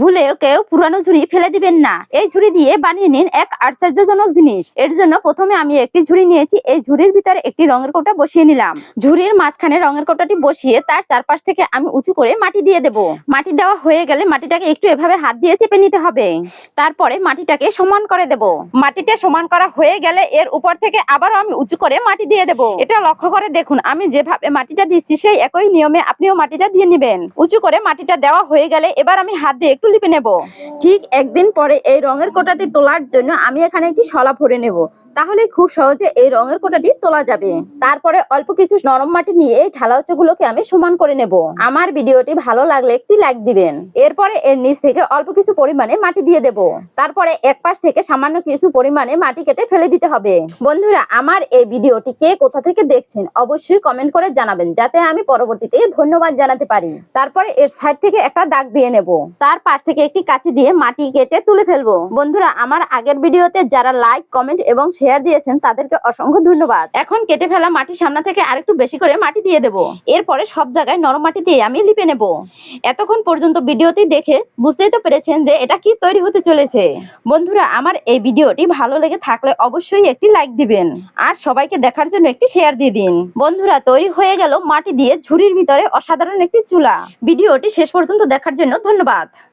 ভুলেও কেউ পুরানো ঝুড়ি ফেলে দিবেন না। এই ঝুড়ি দিয়ে বানিয়ে নিন এক আশ্চর্যজনক জিনিস। এর জন্য প্রথমে আমি একটি ঝুড়ি নিয়েছি। এই ঝুড়ির ভিতরে একটি রঙের কৌটা বসিয়ে নিলাম। ঝুড়ির মাঝখানে রঙের কৌটাটি বসিয়ে তার চারপাশ থেকে আমি উঁচু করে মাটি দিয়ে দেব। মাটি দেওয়া হয়ে গেলে মাটিটাকে একটু এভাবে হাত দিয়ে চেপে নিতে হবে। তারপরে মাটিটাকে সমান করে দেব। মাটিটা সমান করা হয়ে গেলে এর উপর থেকে আবারও আমি উঁচু করে মাটি দিয়ে দেব। এটা লক্ষ্য করে দেখুন, আমি যেভাবে মাটিটা দিচ্ছি, সেই একই নিয়মে আপনিও মাটিটা দিয়ে নেবেন। উঁচু করে মাটিটা দেওয়া হয়ে গেলে এবার আমি হাত দিয়ে একটু লিপে নেব। ঠিক একদিন পরে এই রঙের কোটাটি তোলার জন্য আমি এখানে একটি শলা ভরে নেব। তাহলে খুব সহজে এই রঙের কোটাটি তোলা যাবে। তারপরে অল্প কিছু নরম মাটি নিয়ে এই ঢালাউচা গুলোকে আমি সমান করে নেব। আমার ভিডিওটি ভালো লাগলে একটি লাইক দিবেন। এরপরে এর নিচ থেকে অল্প কিছু পরিমাণে মাটি দিয়ে দেব। তারপরে এক পাশ থেকে সামান্য কিছু পরিমাণে মাটি কেটে ফেলে দিতে হবে। বন্ধুরা আমার এই ভিডিওটি কে কোথা থেকে দেখছেন অবশ্যই কমেন্ট করে জানাবেন যাতে আমি পরবর্তীতে ধন্যবাদ জানাতে পারি। তারপরে এর সাইড থেকে একটা দাগ দিয়ে নেব। তার পাশ থেকে একটি কাঁচি দিয়ে মাটি কেটে তুলে ফেলব। বন্ধুরা আমার আগের ভিডিওতে যারা লাইক কমেন্ট এবং শেয়ার দিয়েছেন, তাদেরকে অসংখ্য ধন্যবাদ। এখন কেটে ফেলা মাটির সামনে থেকে আরেকটু বেশি করে মাটি দিয়ে দেব। এরপরে সব জায়গায় নরম মাটি দিয়ে আমি লিপে নেব। এতক্ষণ পর্যন্ত ভিডিওটি দেখে বুঝতেই তো পেরেছেন যে এটা কি তৈরি হতে চলেছে। বন্ধুরা, আমার এই ভিডিওটি ভালো লেগে থাকলে অবশ্যই একটি লাইক দিবেন। আর সবাইকে দেখার জন্য একটি শেয়ার দিয়ে দিন। বন্ধুরা, তৈরি হয়ে গেল মাটি দিয়ে ঝুড়ির ভিতরে অসাধারণ একটি চুলা। ভিডিওটি শেষ পর্যন্ত দেখার জন্য ধন্যবাদ।